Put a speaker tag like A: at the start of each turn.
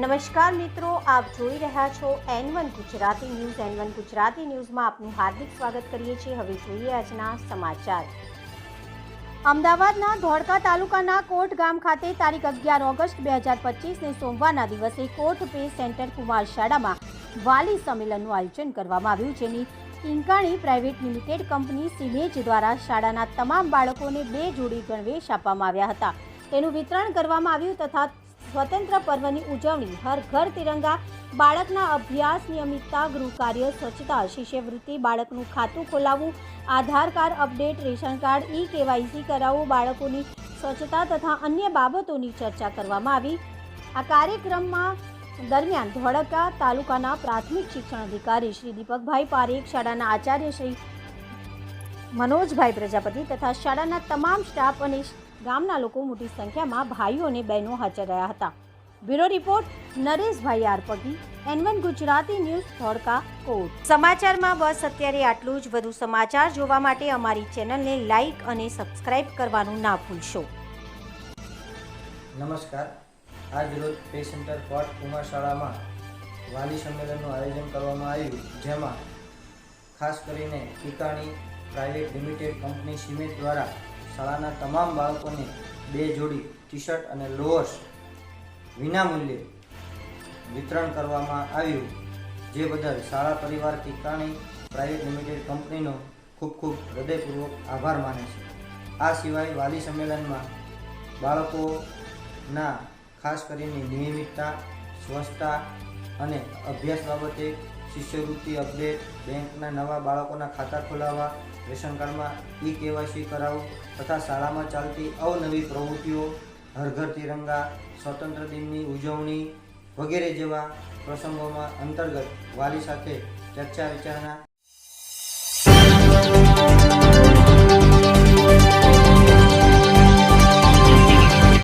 A: નમસ્કાર મિત્રો, આપ જોઈ રહ્યા છો N one Gujarati news. N one Gujarati ન્યૂઝમાં આપનું હાર્દિક સ્વાગત કરીએ છીએ. હવે જોઈએ આજના સમાચાર. અમદાવાદના ધોળકા તાલુકાના કોટ ગામ ખાતે તારીખ અગિયાર ઓગસ્ટ બે હજાર પચીસને સોમવારના દિવસે કોટ પે સેન્ટર કુમાર શાળામાં વાલી સંમેલનનું આયોજન કરવામાં આવ્યું, જેની કિંકાણી પ્રાઇવેટ લિમિટેડ કંપની સિમેજ દ્વારા શાળાના તમામ બાળકોને બે જોડી ગણવેશ આપવામાં આવ્યા હતા. તેનું વિતરણ કરવામાં આવ્યું તથા સ્વતંત્ર પર્વની ઉજવણી. હર ઘર તિરંગા, બાળકના અભ્યાસ, નિયમિતતા ગૃહ કાર્ય સ્વચ્છતા, શિષ્યવૃત્તિ, બાળકનું ખાતું ખોલાવવું, Aadhaar card update, ration card e KYC કરાવવું, બાળકોની સ્વચ્છતા તથા અન્ય બાબતોની ચર્ચા કરવામાં આવી. આ કાર્યક્રમમાં દરમિયાન ધોળકા તાલુકાના પ્રાથમિક શિક્ષણ અધિકારી શ્રી દીપકભાઈ પારેખ, શાળાના આચાર્ય શ્રી મનોજભાઈ પ્રજાપતિ તથા શાળાના તમામ સ્ટાફ અને ગામના લોકો મોટી સંખ્યામાં ભાઈઓ અને બહેનો હાજર રહ્યા હતા. Bureau report Nareshbhai Arpagi N one Gujarati news Dholka કોટ. સમાચારમાં બસ અત્યારે આટલું જ. વધુ સમાચાર જોવા માટે અમારી ચેનલને લાઇક અને સબસ્ક્રાઇબ કરવાનું ના ભૂલશો.
B: નમસ્કાર. આજ રોજ પે સેન્ટર કોટ કુમાર શાળામાં વાલી સંમેલનનું આયોજન કરવામાં આવ્યું જેમાં ખાસ કરીને Tikani private limited company cement દ્વારા શાળાના તમામ બાળકોને બે જોડી ટી શર્ટ અને લોઅર્સ વિનામૂલ્યે વિતરણ કરવામાં આવ્યું, જે બદલ શાળા પરિવાર ટીકાણી પ્રાઇવેટ લિમિટેડ કંપનીનો ખૂબ ખૂબ હૃદયપૂર્વક આભાર માને છે. આ સિવાય વાલી સંમેલનમાં બાળકોના ખાસ કરીને નિયમિતતા, સ્વચ્છતા અને અભ્યાસ બાબતે શિષ્યવૃત્તિ અપડેટ બેંકના નવા બાળકોના ખાતા ખોલાવવા, રેશન કાર્ડમાં ઈ કેવાયસી કરાવવું તથા શાળામાં ચાલતી અવનવી પ્રવૃત્તિઓ, હરઘર તિરંગા, સ્વતંત્ર દિનની ઉજવણી વગેરે જેવા પ્રસંગોમાં અંતર્ગત વાલી સાથે ચર્ચા વિચારણા